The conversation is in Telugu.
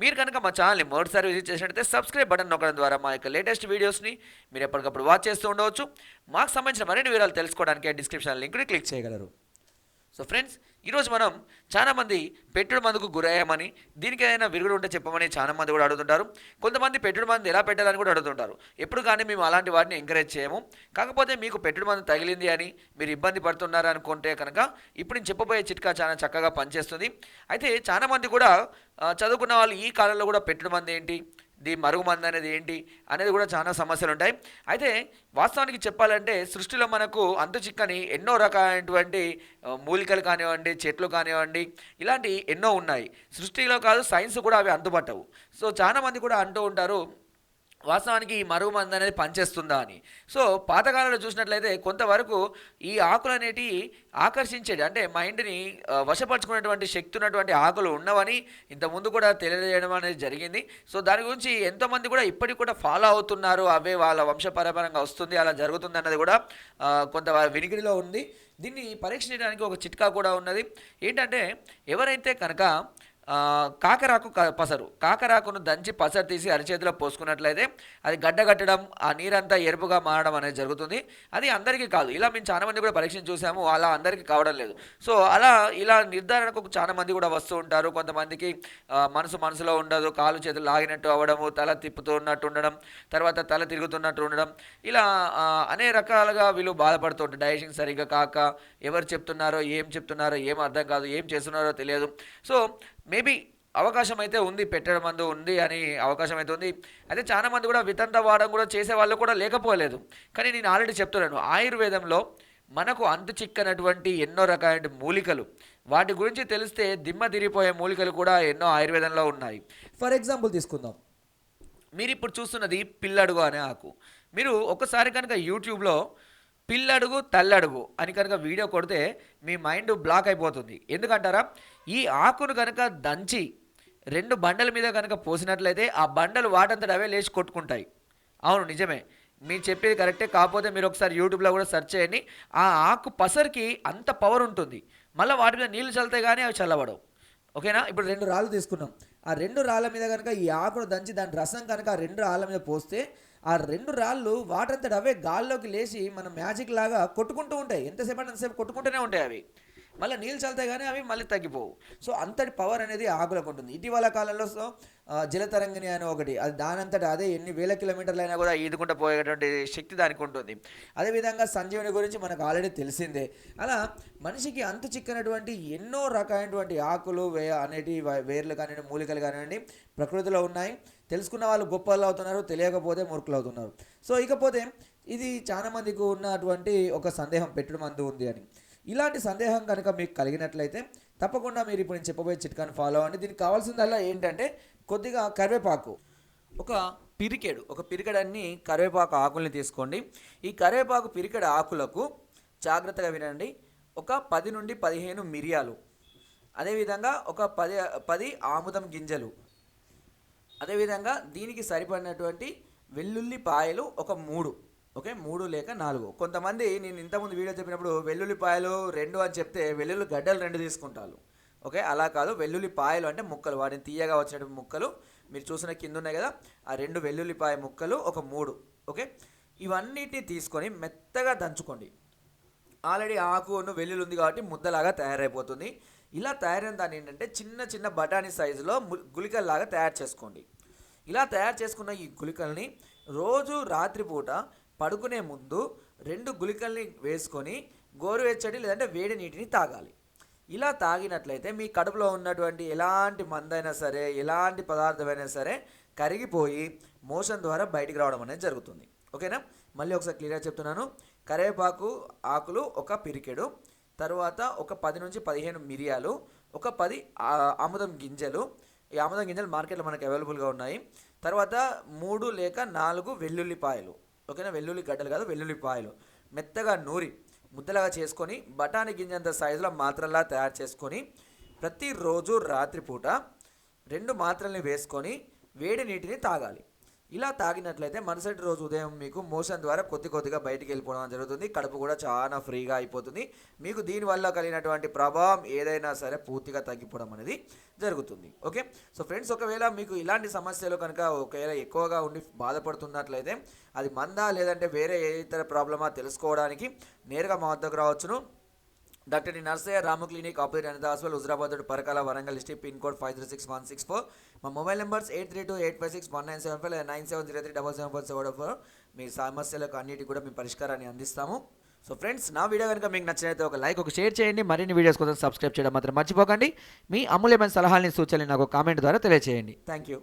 మీరు కనుక మా ఛానల్ని మొదటిసారి విజిట్ చేసినట్లయితే సబ్స్క్రైబ్ బటన్ నొక్కడం ద్వారా మా యొక్క లేటెస్ట్ వీడియోస్ని మీరు ఎప్పటికప్పుడు వాచ్ చేస్తూ ఉండవచ్చు. మాకు సంబంధించిన మరిన్ని వివరాలు తెలుసుకోవడానికి డిస్క్రిప్షన్ లింక్ని క్లిక్ చేయగలరు. సో ఫ్రెండ్స్ ఈరోజు మనం చాలామంది పెట్టుడు మందుకు గురయ్యామని దీనికి ఏదైనా విరుగుడు ఉంటే చెప్పమని చాలామంది కూడా అడుగుతుంటారు. కొంతమంది పెట్టుడు మందు ఎలా పెట్టాలని కూడా అడుగుతుంటారు. ఎప్పుడు కానీ మేము అలాంటి వాటిని ఎంకరేజ్ చేయము. కాకపోతే మీకు పెట్టుడు మందు తగిలింది అని మీరు ఇబ్బంది పడుతున్నారు అనుకుంటే కనుక ఇప్పుడు నేను చెప్పబోయే చిట్కా చాలా చక్కగా పనిచేస్తుంది. అయితే చాలామంది కూడా చదువుకున్న వాళ్ళు ఈ కాలంలో కూడా పెట్టుడు మంది ఏంటి? దీ మరుగుమందు అనేది ఏంటి అనేది కూడా చాలా సమస్యలు ఉంటాయి అయితే వాస్తవానికి చెప్పాలంటే సృష్టిలో మనకు అంతు చిక్కని ఎన్నో రకాలైనటువంటి మూలికలు కానివ్వండి చెట్లు కానివ్వండి ఇలాంటి ఎన్నో ఉన్నాయి. సృష్టిలో కాదు సైన్స్ కూడా అవి అందుబట్టవు సో చాలామంది కూడా అంటూ ఉంటారు వాస్తవానికి ఈ మరుగు మందు అనేది పనిచేస్తుందా అని. సో పాతకాలంలో చూసినట్లయితే కొంతవరకు ఈ ఆకులు అనేటివి ఆకర్షించేది అంటే మైండ్ని ఆ, వశపరుచుకునేటువంటి శక్తి ఉన్నటువంటి ఆకులు ఉన్నవని ఇంతకుముందు కూడా తెలియజేయడం అనేది జరిగింది. సో దాని గురించి ఎంతోమంది కూడా ఇప్పటికి కూడా ఫాలో అవుతున్నారు అవే వాళ్ళ వంశపరపరంగా వస్తుంది అలా జరుగుతుంది అన్నది కూడా కొంత వినికిడిలో ఉంది. దీన్ని పరీక్షించడానికి ఒక చిట్కా కూడా ఉన్నది. ఏంటంటే ఎవరైతే కనుక కాకరాకు క- పసరు. కాకరాకును దంచి పసరు తీసి అరిచేతిలో పోసుకున్నట్లయితే అది గడ్డగట్టడం ఆ నీరంతా ఎరుపుగా మారడం అనేది జరుగుతుంది. అది అందరికీ కాదు. ఇలా మేము చాలామంది కూడా పరీక్షను చూసాము. అలా అందరికీ కావడం లేదు. సో అలా ఇలా నిర్ధారణకు చాలామంది కూడా వస్తూ ఉంటారు. కొంతమందికి మనసు మనసులో ఉండదు. కాలు చేతులు లాగినట్టు అవ్వడము తల తిప్పుతున్నట్టు ఉండడం తర్వాత తల తిరుగుతున్నట్టు ఉండడం. ఇలా అనే అనేక రకాలుగా వీళ్ళు బాధపడుతూ ఉంటారు. డైజెషన్ సరిగ్గా కాక ఎవరు చెప్తున్నారో ఏం చెప్తున్నారో ఏం అర్థం కాదు ఏం చేస్తున్నారో తెలియదు. సో మేబీ అవకాశం అయితే ఉంది పెట్టడం అందు ఉంది అని అవకాశం అయితే ఉంది. అయితే చాలా మంది కూడా వితంత వాడడం కూడా చేసే వాళ్ళు కూడా లేకపోలేదు. కానీ నేను ఆల్రెడీ చెప్తున్నాను ఆయుర్వేదంలో మనకు అంతు చిక్కనటువంటి ఎన్నో రకాల మూలికలు. వాటి గురించి తెలిస్తే దిమ్మ తిరిగిపోయే మూలికలు కూడా ఎన్నో ఆయుర్వేదంలో ఉన్నాయి. ఫర్ ఎగ్జాంపుల్ తీసుకుందాం. మీరు ఇప్పుడు చూస్తున్నది పిల్లడుగు అనే ఆకు. మీరు ఒకసారి కనుక యూట్యూబ్లో పిల్లడుగు తల్లడుగు అని కనుక వీడియో కొడితే మీ మైండ్ బ్లాక్ అయిపోతుంది. ఎందుకంటారా? ఈ ఆకును కనుక దంచి రెండు బండల మీద కనుక పోసినట్లయితే ఆ బండలు వాటంతట అవే లేచి కొట్టుకుంటాయి. అవును నిజమే. మీరు చెప్పేది కరెక్టే. కాకపోతే మీరు ఒకసారి యూట్యూబ్లో కూడా సెర్చ్ చేయండి. ఆ ఆకు పసరికి అంత పవర్ ఉంటుంది. మళ్ళీ వాటి మీద నీళ్ళు చల్లుతాయి కానీ అవి చల్లబడవు. ఓకేనా? ఇప్పుడు రెండు రాళ్ళు తీసుకున్నాం. ఆ రెండు రాళ్ళ మీద కనుక ఈ ఆకును దంచి దాని రసం కనుక ఆ రెండు రాళ్ళ మీద పోస్తే ఆ రెండు రాళ్ళు వాటంతట అవే గాల్లోకి లేచి మన మ్యాజిక్ లాగా కొట్టుకుంటూ ఉంటాయి. ఎంతసేపు అంటే అంతసేపు కొట్టుకుంటూనే ఉంటాయి అవి. మళ్ళీ నీళ్ళు చల్లితే కానీ అవి మళ్ళీ తగ్గిపోవు. సో అంతటి పవర్ అనేది ఆకులకు ఉంటుంది. ఇటీవల కాలంలో సో ఆ, జలతరంగిణి అని ఒకటి అది దానంతట అదే ఎన్ని వేల కిలోమీటర్లు అయినా కూడా ఈదుకుంటూ పోయేటువంటి శక్తి దానికి ఉంటుంది. అదేవిధంగా సంజీవుని గురించి మనకు ఆల్రెడీ తెలిసిందే. అలా మనిషికి అంతు చిక్కనటువంటి ఎన్నో రకమైనటువంటి ఆకులు వే అనేటి వేర్లు కానివ్వండి మూలికలు కానివ్వండి ప్రకృతిలో ఉన్నాయి. తెలుసుకున్న వాళ్ళు గొప్పలు అవుతున్నారు తెలియకపోతే మూర్ఖులు అవుతున్నారు. సో ఇకపోతే ఇది చాలామందికి ఉన్నటువంటి ఒక సందేహం పెట్టుడు మందు ఉంది అని. ఇలాంటి సందేహం కనుక మీకు కలిగినట్లయితే తప్పకుండా మీరు ఇప్పుడు నేను చెప్పబోయే చిట్కాను ఫాలో అవ్వండి. దీనికి కావాల్సిందల్లా ఏంటంటే కొద్దిగా కరివేపాకు. ఒక పిరికెడు ఒక పిరికెడన్ని కరివేపాకు ఆకుల్ని తీసుకోండి. ఈ కరివేపాకు పిరికెడు ఆకులకు జాగ్రత్తగా వినండి. ఒక పది నుండి పదిహేను మిరియాలు. అదేవిధంగా ఒక పది పది ఆముదం గింజలు. అదేవిధంగా దీనికి సరిపడినటువంటి వెల్లుల్లి పాయలు ఒక మూడు. ఓకే మూడు లేక నాలుగు. కొంతమంది నేను ఇంతకుముందు వీడియో చెప్పినప్పుడు వెల్లుల్లిపాయలు రెండు అని చెప్తే వెల్లుల్లి గడ్డలు రెండు తీసుకుంటారు. ఓకే అలా కాదు. వెల్లుల్లిపాయలు అంటే ముక్కలు. వాటిని తీయగా వచ్చినటువంటి ముక్కలు. మీరు చూసిన కింద ఉన్నాయి కదా ఆ రెండు వెల్లుల్లిపాయ ముక్కలు ఒక మూడు. ఓకే ఇవన్నిటిని తీసుకొని మెత్తగా దంచుకోండి. ఆల్రెడీ ఆకును వెల్లుల్లి ఉంది కాబట్టి ముద్దలాగా తయారైపోతుంది. ఇలా తయారైన దాన్ని ఏంటంటే చిన్న చిన్న బఠానీ సైజులో గుళికల్లాగా తయారు చేసుకోండి. ఇలా తయారు చేసుకున్న ఈ గుళికల్ని రోజు రాత్రిపూట పడుకునే ముందు రెండు గుళికల్ని వేసుకొని గోరువెచ్చటి లేదంటే వేడి నీటిని తాగాలి. ఇలా తాగినట్లయితే మీ కడుపులో ఉన్నటువంటి ఎలాంటి మందైనా సరే ఎలాంటి పదార్థమైనా సరే కరిగిపోయి మోషన్ ద్వారా బయటికి రావడం అనేది జరుగుతుంది. ఓకేనా? మళ్ళీ ఒకసారి క్లియర్గా చెప్తున్నాను. కరివేపాకు ఆకులు ఒక పిరికెడు తర్వాత ఒక పది నుంచి పదిహేను మిరియాలు ఒక పది ఆముదం గింజలు. ఈ ఆముదం గింజలు మార్కెట్లో మనకు అవైలబుల్గా ఉన్నాయి. తర్వాత మూడు లేక నాలుగు వెల్లుల్లిపాయలు. ఓకేనా వెల్లుల్లి గడ్డలు కాదు వెల్లుల్లిపాయలు మెత్తగా నూరి ముద్దలాగా చేసుకొని బఠానీ గింజంత సైజులో మాత్రలా తయారు చేసుకొని ప్రతిరోజు రాత్రిపూట రెండు మాత్రల్ని వేసుకొని వేడి నీటిని తాగాలి. ఇలా తాగినట్లయితే మరుసటి రోజు ఉదయం మీకు మోషన్ ద్వారా కొద్ది కొద్దిగా బయటికి వెళ్ళిపోవడం జరుగుతుంది. కడుపు కూడా చాలా ఫ్రీగా అయిపోతుంది. మీకు దీనివల్ల కలిగినటువంటి ప్రభావం ఏదైనా సరే పూర్తిగా తగ్గిపోవడం అనేది జరుగుతుంది. ఓకే? సో ఫ్రెండ్స్ ఒకవేళ మీకు ఇలాంటి సమస్యలు కనుక ఒకవేళ ఎక్కువగా ఉండి బాధపడుతున్నట్లయితే అది మందా లేదంటే వేరే ఏ ఇతర ప్రాబ్లమా తెలుసుకోవడానికి నేరుగా మా వద్దకు రావచ్చును. Doctor Narsaiah Ramu clinic opposite Anitha hospital Huzurabad Parkal Warangal district pin code five three six one six four. మా mobile numbers eight three two eight five six one nine seven five nine seven zero three double seven four seven four. మీ సమస్యలకు అన్నిటి కూడా మీ పరిష్కారాన్ని అందిస్తాము. సో ఫ్రెండ్స్ నా వీడియో కనుక మీకు నచ్చినైతే ఒక లైక్ ఒక షేర్ చేయండి. మరిన్ని వీడియోస్ కోసం సబ్స్క్రైబ్ చేయడం మాత్రం మర్చిపోకండి. మీ అమూల్యమైన సలహాలని సూచనలు నాకు కామెంట్ ద్వారా తెలియజేయండి థ్యాంక్ యూ.